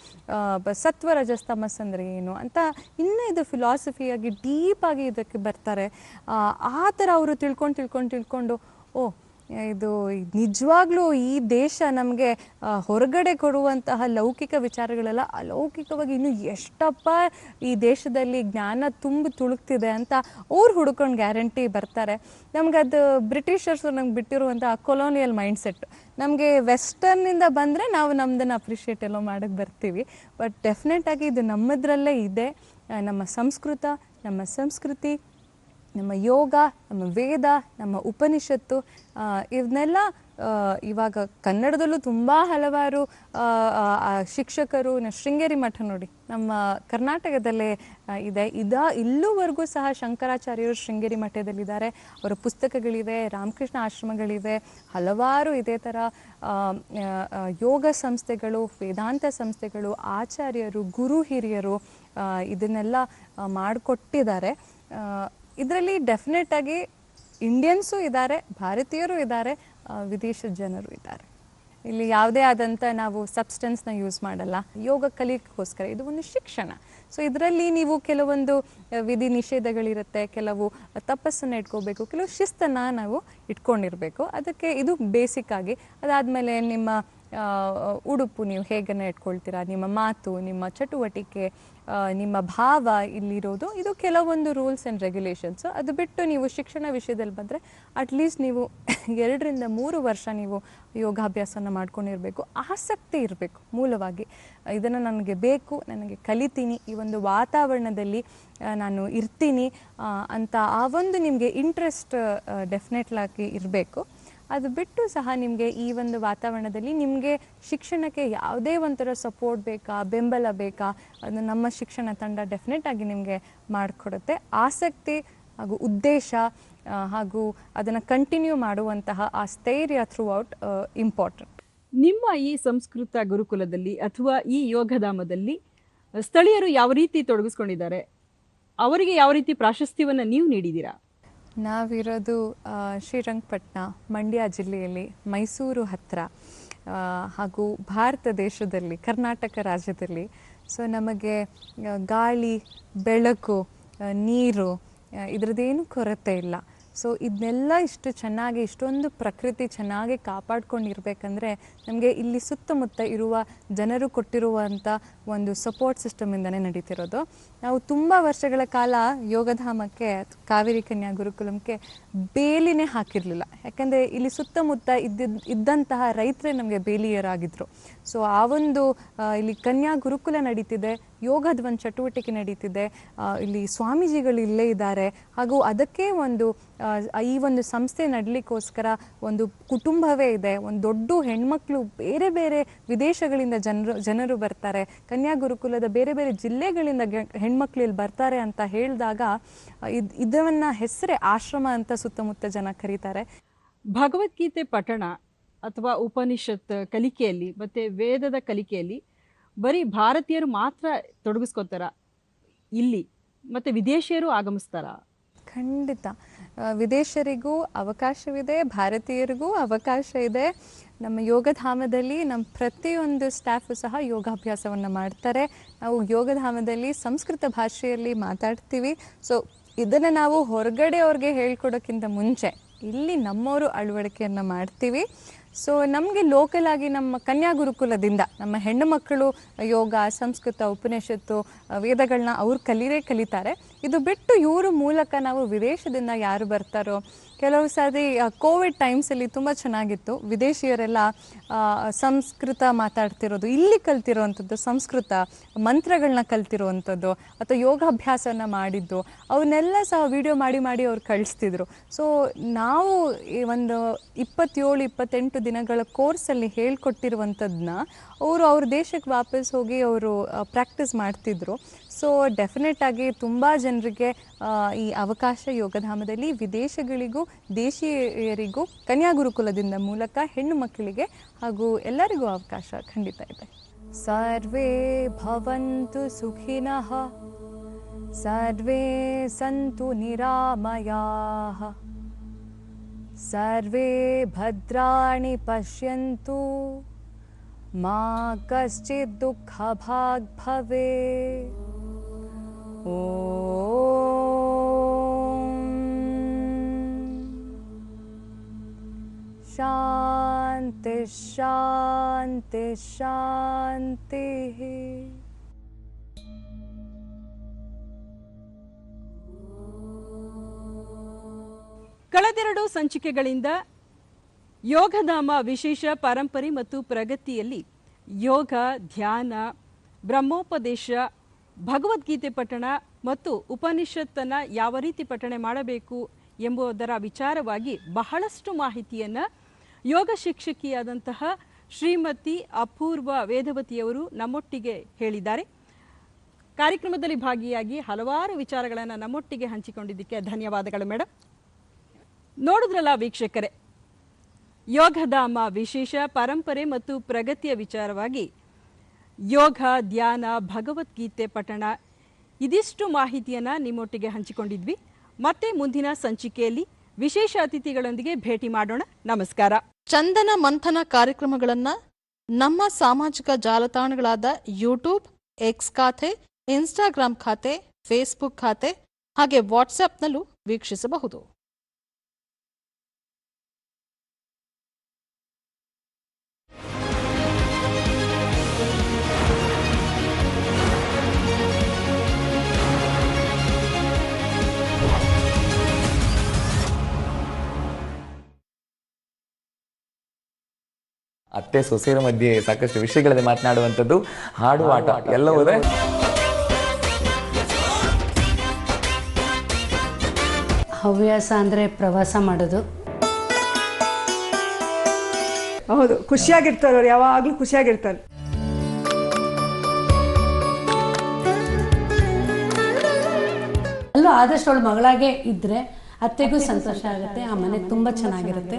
ಸತ್ವರಜಸ್ತಮಸ್ ಅಂದರೆ ಏನು ಅಂತ ಇನ್ನೂ ಇದು ಫಿಲಾಸಫಿಯಾಗಿ ಡೀಪಾಗಿ ಇದಕ್ಕೆ ಬರ್ತಾರೆ. ಆ, ಆ ಥರ ಅವರು ತಿಳ್ಕೊಂಡು ತಿಳ್ಕೊಂಡು ತಿಳ್ಕೊಂಡು, ಓ, ಇದು ನಿಜವಾಗ್ಲೂ ಈ ದೇಶ ನಮಗೆ ಹೊರಗಡೆ ಕೊಡುವಂತಹ ಲೌಕಿಕ ವಿಚಾರಗಳೆಲ್ಲ ಅಲೌಕಿಕವಾಗಿ ಇನ್ನು ಎಷ್ಟಪ್ಪ ಈ ದೇಶದಲ್ಲಿ ಜ್ಞಾನ ತುಂಬಿ ತುಳುಕ್ತಿದೆ ಅಂತ ಅವ್ರು ಹುಡ್ಕೊಂಡು ಗ್ಯಾರಂಟಿ ಬರ್ತಾರೆ. ನಮ್ಗೆ ಅದು ಬ್ರಿಟಿಷರ್ಸು ನಮ್ಗೆ ಬಿಟ್ಟಿರುವಂಥ ಕೊಲೋನಿಯಲ್ ಮೈಂಡ್ಸೆಟ್ ನಮಗೆ ವೆಸ್ಟರ್ನಿಂದ ಬಂದರೆ ನಾವು ನಮ್ಮದನ್ನು ಅಪ್ರಿಷಿಯೇಟ್ ಎಲ್ಲೋ ಮಾಡೋಕ್ಕೆ ಬರ್ತೀವಿ. ಬಟ್ ಡೆಫಿನೆಟಾಗಿ ಇದು ನಮ್ಮದ್ರಲ್ಲೇ ಇದೆ. ನಮ್ಮ ಸಂಸ್ಕೃತ, ನಮ್ಮ ಸಂಸ್ಕೃತಿ ನಮ್ಮ ಯೋಗ, ನಮ್ಮ ವೇದ, ನಮ್ಮ ಉಪನಿಷತ್ತು ಇವನ್ನೆಲ್ಲ ಇವಾಗ ಕನ್ನಡದಲ್ಲೂ ತುಂಬ ಹಲವಾರು ಶಿಕ್ಷಕರು ಶೃಂಗೇರಿ ಮಠ ನೋಡಿ, ನಮ್ಮ ಕರ್ನಾಟಕದಲ್ಲೇ ಇದೆ. ಇದ, ಇಲ್ಲೂವರೆಗೂ ಸಹ ಶಂಕರಾಚಾರ್ಯರು ಶೃಂಗೇರಿ ಮಠದಲ್ಲಿದ್ದಾರೆ. ಅವರ ಪುಸ್ತಕಗಳಿವೆ, ರಾಮಕೃಷ್ಣ ಆಶ್ರಮಗಳಿವೆ, ಹಲವಾರು ಇದೇ ಥರ ಯೋಗ ಸಂಸ್ಥೆಗಳು, ವೇದಾಂತ ಸಂಸ್ಥೆಗಳು, ಆಚಾರ್ಯರು, ಗುರು ಹಿರಿಯರು ಇದನ್ನೆಲ್ಲ ಮಾಡಿಕೊಟ್ಟಿದ್ದಾರೆ. ಇದರಲ್ಲಿ ಡೆಫಿನೆಟ್ ಆಗಿ ಇಂಡಿಯನ್ಸು ಇದ್ದಾರೆ ಭಾರತೀಯರು ಇದ್ದಾರೆ ವಿದೇಶದ ಜನರು ಇದ್ದಾರೆ ಇಲ್ಲಿ ಯಾವುದೇ ಆದಂಥ ನಾವು ಸಬ್ಸ್ಟೆನ್ಸ್ನ ಯೂಸ್ ಮಾಡಲ್ಲ. ಯೋಗ ಕಲಿಯೋಕ್ಕೋಸ್ಕರ, ಇದು ಒಂದು ಶಿಕ್ಷಣ. ಸೊ ಇದರಲ್ಲಿ ನೀವು ಕೆಲವೊಂದು ವಿಧಿ ನಿಷೇಧಗಳಿರುತ್ತೆ, ಕೆಲವು ತಪಸ್ಸನ್ನು ಇಟ್ಕೋಬೇಕು, ಕೆಲವು ಶಿಸ್ತನ್ನು ನಾವು ಇಟ್ಕೊಂಡಿರಬೇಕು. ಅದಕ್ಕೆ ಇದು ಬೇಸಿಕ್ ಆಗಿ, ಅದಾದಮೇಲೆ ನಿಮ್ಮ ಉಡುಪು ನೀವು ಹೇಗನ್ನ ಇಟ್ಕೊಳ್ತೀರಾ? ನಿಮ್ಮ ಮಾತು, ನಿಮ್ಮ ಚಟುವಟಿಕೆ ನಿಮ್ಮ ಭಾವ ಇಲ್ಲಿರೋದು, ಇದು ಕೆಲವೊಂದು ರೂಲ್ಸ್ ಆ್ಯಂಡ್ ರೆಗ್ಯುಲೇಷನ್ಸ್. ಅದು ಬಿಟ್ಟು ನೀವು ಶಿಕ್ಷಣ ವಿಷಯದಲ್ಲಿ ಬಂದರೆ ಅಟ್ಲೀಸ್ಟ್ ನೀವು ಎರಡರಿಂದ ಮೂರು ವರ್ಷ ನೀವು ಯೋಗಾಭ್ಯಾಸನ ಮಾಡ್ಕೊಂಡಿರಬೇಕು. ಆಸಕ್ತಿ ಇರಬೇಕು ಮೂಲವಾಗಿ. ಇದನ್ನು ನನಗೆ ಬೇಕು, ನನಗೆ ಕಲಿತೀನಿ, ಈ ಒಂದು ವಾತಾವರಣದಲ್ಲಿ ನಾನು ಇರ್ತೀನಿ ಅಂತ ಆ ಒಂದು ನಿಮಗೆ ಇಂಟ್ರೆಸ್ಟ್ ಡೆಫಿನೆಟ್ಲಾಗಿ ಇರಬೇಕು. ಅದು ಬಿಟ್ಟು ಸಹ ನಿಮಗೆ ಈ ಒಂದು ವಾತಾವರಣದಲ್ಲಿ ನಿಮಗೆ ಶಿಕ್ಷಣಕ್ಕೆ ಯಾವುದೇ ಒಂಥರ ಸಪೋರ್ಟ್ ಬೇಕಾ, ಬೆಂಬಲ ಬೇಕಾ ಅದು ನಮ್ಮ ಶಿಕ್ಷಣ ತಂಡ ಡೆಫಿನೆಟ್ ಆಗಿ ನಿಮಗೆ ಮಾಡಿಕೊಡುತ್ತೆ. ಆಸಕ್ತಿ ಹಾಗೂ ಉದ್ದೇಶ ಹಾಗೂ ಅದನ್ನು ಕಂಟಿನ್ಯೂ ಮಾಡುವಂತಹ ಆ ಸ್ಥೈರ್ಯ ಥ್ರೂ ಔಟ್ ಇಂಪಾರ್ಟೆಂಟ್ ನಿಮ್ಮ ಈ ಸಂಸ್ಕೃತ ಗುರುಕುಲದಲ್ಲಿ ಅಥವಾ ಈ ಯೋಗಧಾಮದಲ್ಲಿ, ಸ್ಥಳೀಯರು ಯಾವ ರೀತಿ ತೊಡಗಿಸ್ಕೊಂಡಿದ್ದಾರೆ? ಅವರಿಗೆ ಯಾವ ರೀತಿ ಪ್ರಾಶಸ್ತ್ಯವನ್ನು ನೀವು ನೀಡಿದ್ದೀರಾ? ನಾವಿರೋದು ಶ್ರೀರಂಗಪಟ್ಟಣ ಮಂಡ್ಯ ಜಿಲ್ಲೆಯಲ್ಲಿ, ಮೈಸೂರು ಹತ್ತಿರ ಹಾಗೂ ಭಾರತ ದೇಶದಲ್ಲಿ, ಕರ್ನಾಟಕ ರಾಜ್ಯದಲ್ಲಿ. ಸೊ ನಮಗೆ ಗಾಳಿ, ಬೆಳಕು ನೀರು ಇದ್ರದ್ದೇನು ಕೊರತೆ ಇಲ್ಲ. ಸೊ ಇದನ್ನೆಲ್ಲ ಇಷ್ಟು ಚೆನ್ನಾಗಿ, ಇಷ್ಟೊಂದು ಪ್ರಕೃತಿ ಚೆನ್ನಾಗಿ ಕಾಪಾಡ್ಕೊಂಡಿರ್ಬೇಕಂದ್ರೆ ನಮಗೆ ಇಲ್ಲಿ ಸುತ್ತಮುತ್ತ ಇರುವ ಜನರು ಕೊಟ್ಟಿರುವಂಥ ಒಂದು ಸಪೋರ್ಟ್ ಸಿಸ್ಟಮಿಂದನೇ ನಡೀತಿರೋದು. ನಾವು ತುಂಬ ವರ್ಷಗಳ ಕಾಲ ಯೋಗಧಾಮಕ್ಕೆ, ಕಾವೇರಿ ಕನ್ಯಾ ಗುರುಕುಲಂಕ್ಕೆ ಬೇಲಿನೇ ಹಾಕಿರಲಿಲ್ಲ. ಯಾಕಂದರೆ ಇಲ್ಲಿ ಸುತ್ತಮುತ್ತ ಇದ್ದಿದ್ದ ಇದ್ದಂತಹ ರೈತರೇ ನಮಗೆ ಬೇಲಿಯರಾಗಿದ್ದರು ಸೊ ಆ ಒಂದು ಇಲ್ಲಿ ಕನ್ಯಾ ಗುರುಕುಲ ನಡೀತಿದೆ ಯೋಗದ ಒಂದು ಚಟುವಟಿಕೆ ನಡೀತಿದೆ ಇಲ್ಲಿ ಸ್ವಾಮೀಜಿಗಳು ಇಲ್ಲೇ ಇದ್ದಾರೆ. ಹಾಗೂ ಅದಕ್ಕೆ ಒಂದು ಈ ಒಂದು ಸಂಸ್ಥೆ ನಡಲಿಕ್ಕೋಸ್ಕರ ಒಂದು ಕುಟುಂಬವೇ ಇದೆ. ಒಂದು ದೊಡ್ಡ ಹೆಣ್ಮಕ್ಳು ಬೇರೆ ಬೇರೆ ವಿದೇಶಗಳಿಂದ ಜನರು ಜನರು ಬರ್ತಾರೆ. ಕನ್ಯಾ ಗುರುಕುಲದ ಬೇರೆ ಬೇರೆ ಜಿಲ್ಲೆಗಳಿಂದ ಹೆಣ್ಮಕ್ಳು ಇಲ್ಲಿ ಬರ್ತಾರೆ ಅಂತ ಹೇಳಿದಾಗ, ಇದು ಇದನ್ನ ಹೆಸರೇ ಆಶ್ರಮ ಅಂತ ಸುತ್ತಮುತ್ತ ಜನ ಕರೀತಾರೆ. ಭಗವದ್ಗೀತೆ ಪಠಣ ಅಥವಾ ಉಪನಿಷತ್ ಕಲಿಕೆಯಲ್ಲಿ, ಮತ್ತು ವೇದದ ಕಲಿಕೆಯಲ್ಲಿ ಬರೀ ಭಾರತೀಯರು ಮಾತ್ರ ತೊಡಗಿಸ್ಕೋತಾರ ಇಲ್ಲಿ, ಮತ್ತು ವಿದೇಶಿಯರು ಆಗಮಿಸ್ತಾರ? ಖಂಡಿತ. ವಿದೇಶರಿಗೂ ಅವಕಾಶವಿದೆ, ಭಾರತೀಯರಿಗೂ ಅವಕಾಶ ಇದೆ. ನಮ್ಮ ಯೋಗಧಾಮದಲ್ಲಿ ನಮ್ಮ ಪ್ರತಿಯೊಂದು ಸ್ಟಾಫು ಸಹ ಯೋಗಾಭ್ಯಾಸವನ್ನು ಮಾಡ್ತಾರೆ. ನಾವು ಯೋಗಧಾಮದಲ್ಲಿ ಸಂಸ್ಕೃತ ಭಾಷೆಯಲ್ಲಿ ಮಾತಾಡ್ತೀವಿ. ಸೊ ಇದನ್ನು ನಾವು ಹೊರಗಡೆ ಅವ್ರಿಗೆ ಹೇಳ್ಕೊಡೋಕ್ಕಿಂತ ಮುಂಚೆ ಇಲ್ಲಿ ನಮ್ಮವರು ಅಳವಡಿಕೆಯನ್ನು ಮಾಡ್ತೀವಿ. ಸೊ ನಮಗೆ ಲೋಕಲ್ ಆಗಿ ನಮ್ಮ ಕನ್ಯಾ ಗುರುಕುಲದಿಂದ ನಮ್ಮ ಹೆಣ್ಣು ಮಕ್ಕಳು ಯೋಗ, ಸಂಸ್ಕೃತ, ಉಪನಿಷತ್ತು ವೇದಗಳನ್ನ ಅವ್ರು ಕಲೀರೇ ಕಲಿತಾರೆ. ಇದು ಬಿಟ್ಟು ಇವ್ರ ಮೂಲಕ ನಾವು ವಿದೇಶದಿಂದ ಯಾರು ಬರ್ತಾರೋ ಕೆಲವು ಸಾರಿ ಕೋವಿಡ್ ಟೈಮ್ಸಲ್ಲಿ ತುಂಬ ಚೆನ್ನಾಗಿತ್ತು. ವಿದೇಶಿಯರೆಲ್ಲ ಸಂಸ್ಕೃತ ಮಾತಾಡ್ತಿರೋದು, ಇಲ್ಲಿ ಕಲ್ತಿರೋವಂಥದ್ದು ಸಂಸ್ಕೃತ ಮಂತ್ರಗಳನ್ನ ಕಲ್ತಿರುವಂಥದ್ದು ಅಥವಾ ಯೋಗಾಭ್ಯಾಸನ ಮಾಡಿದ್ದು, ಅವನ್ನೆಲ್ಲ ಸಹ ವಿಡಿಯೋ ಮಾಡಿ ಮಾಡಿ ಅವ್ರು ಕಳಿಸ್ತಿದ್ರು. ಸೊ ನಾವು ಈ ಒಂದು ಇಪ್ಪತ್ತೇಳು, ಇಪ್ಪತ್ತೆಂಟು ದಿನಗಳ ಕೋರ್ಸಲ್ಲಿ ಹೇಳ್ಕೊಟ್ಟಿರುವಂಥದ್ದನ್ನ ಅವರು ಅವ್ರ ದೇಶಕ್ಕೆ ವಾಪಸ್ ಹೋಗಿ ಅವರು ಪ್ರಾಕ್ಟೀಸ್ ಮಾಡ್ತಿದ್ರು. ಸೊ ಡೆಫಿನೆಟ್ ಆಗಿ ತುಂಬ ಜನರಿಗೆ ಈ ಅವಕಾಶ ಯೋಗಧಾಮದಲ್ಲಿ ವಿದೇಶಗಳಿಗೂ, ದೇಶೀಯರಿಗೂ ಕನ್ಯಾ ಗುರುಕುಲದಿಂದ ಮೂಲಕ ಹೆಣ್ಣು ಮಕ್ಕಳಿಗೆ ಹಾಗೂ ಎಲ್ಲರಿಗೂ ಅವಕಾಶ ಖಂಡಿತ ಇದೆ. ಸರ್ವೇ ಭವಂತು ಸುಖಿನಃ, ಸರ್ವೇ ಸಂತು ನಿರಾಮಯಾಃ, ಸರ್ವೇ ಭದ್ರಾಣಿ ಪಶ್ಯಂತು, ಮಾ ಕಶ್ಚಿತ್ ದುಃಖ ಭಾಗ್ ಭವೆ. ಶಾಂತಿ ಶಾಂತಿ ಶಾಂತಿ ಕಳೆದೆರಡು ಸಂಚಿಕೆಗಳಿಂದ ಯೋಗಧಾಮ ವಿಶೇಷ ಪರಂಪರೆ ಮತ್ತು ಪ್ರಗತಿಯಲ್ಲಿ ಯೋಗ ಧ್ಯಾನ ಬ್ರಹ್ಮೋಪದೇಶ ಭಗವದ್ಗೀತೆ ಪಠಣ ಮತ್ತು ಉಪನಿಷತ್ತನ್ನು ಯಾವ ರೀತಿ ಪಠಣೆ ಮಾಡಬೇಕು ಎಂಬುದರ ವಿಚಾರವಾಗಿ ಬಹಳಷ್ಟು ಮಾಹಿತಿಯನ್ನು ಯೋಗ ಶಿಕ್ಷಕಿಯಾದಂತಹ ಶ್ರೀಮತಿ ಅಪೂರ್ವ ವೇದವತಿಯವರು ನಮ್ಮೊಟ್ಟಿಗೆ ಹೇಳಿದ್ದಾರೆ. ಕಾರ್ಯಕ್ರಮದಲ್ಲಿ ಭಾಗಿಯಾಗಿ ಹಲವಾರು ವಿಚಾರಗಳನ್ನು ನಮ್ಮೊಟ್ಟಿಗೆ ಹಂಚಿಕೊಂಡಿದ್ದಕ್ಕೆ ಧನ್ಯವಾದಗಳು ಮೇಡಮ್ ನೋಡಿದ್ರಲ್ಲ ವೀಕ್ಷಕರೇ, ಯೋಗಧಾಮ ವಿಶೇಷ ಪರಂಪರೆ ಮತ್ತು ಪ್ರಗತಿಯ ವಿಚಾರವಾಗಿ ಯೋಗ, ಧ್ಯಾನ, ಭಗವದ್ಗೀತೆ, ಪಠಣ ಇದಿಷ್ಟು ಮಾಹಿತಿಯನ್ನು ನಿಮ್ಮೊಟ್ಟಿಗೆ ಹಂಚಿಕೊಂಡಿದ್ವಿ. ಮತ್ತೆ ಮುಂದಿನ ಸಂಚಿಕೆಯಲ್ಲಿ ವಿಶೇಷ ಅತಿಥಿಗಳೊಂದಿಗೆ ಭೇಟಿ ಮಾಡೋಣ. ನಮಸ್ಕಾರ. ಚಂದನ ಮಂಥನ ಕಾರ್ಯಕ್ರಮಗಳನ್ನು ನಮ್ಮ ಸಾಮಾಜಿಕ ಜಾಲತಾಣಗಳಾದ ಯೂಟ್ಯೂಬ್ ಎಕ್ಸ್ ಖಾತೆ ಇನ್ಸ್ಟಾಗ್ರಾಂ ಖಾತೆ ಫೇಸ್ಬುಕ್ ಖಾತೆ ಹಾಗೆ ವಾಟ್ಸಪ್ನಲ್ಲೂ ವೀಕ್ಷಿಸಬಹುದು. ಅತ್ತೆ ಸೊಸೆಯರ ಮಧ್ಯೆ ಸಾಕಷ್ಟು ವಿಷಯಗಳಲ್ಲಿ ಮಾತನಾಡುವಂಥದ್ದು. ಹಾಡು ಆಟ ಎಲ್ಲವೂ ಹವ್ಯಾಸ ಅಂದ್ರೆ ಪ್ರವಾಸ ಮಾಡೋದು. ಹೌದು ಖುಷಿಯಾಗಿರ್ತಾರೆ ಅವ್ರು ಯಾವಾಗಲೂ ಖುಷಿಯಾಗಿರ್ತಾರೆ. ಅಲ್ಲೂ ಆದಷ್ಟು ಅವಳು ಮಗಳಾಗೆ ಇದ್ರೆ ಅತ್ತೆಗೂ ಸಂತೋಷ ಆಗುತ್ತೆ ಆ ಮನೆ ತುಂಬಾ ಚೆನ್ನಾಗಿರುತ್ತೆ.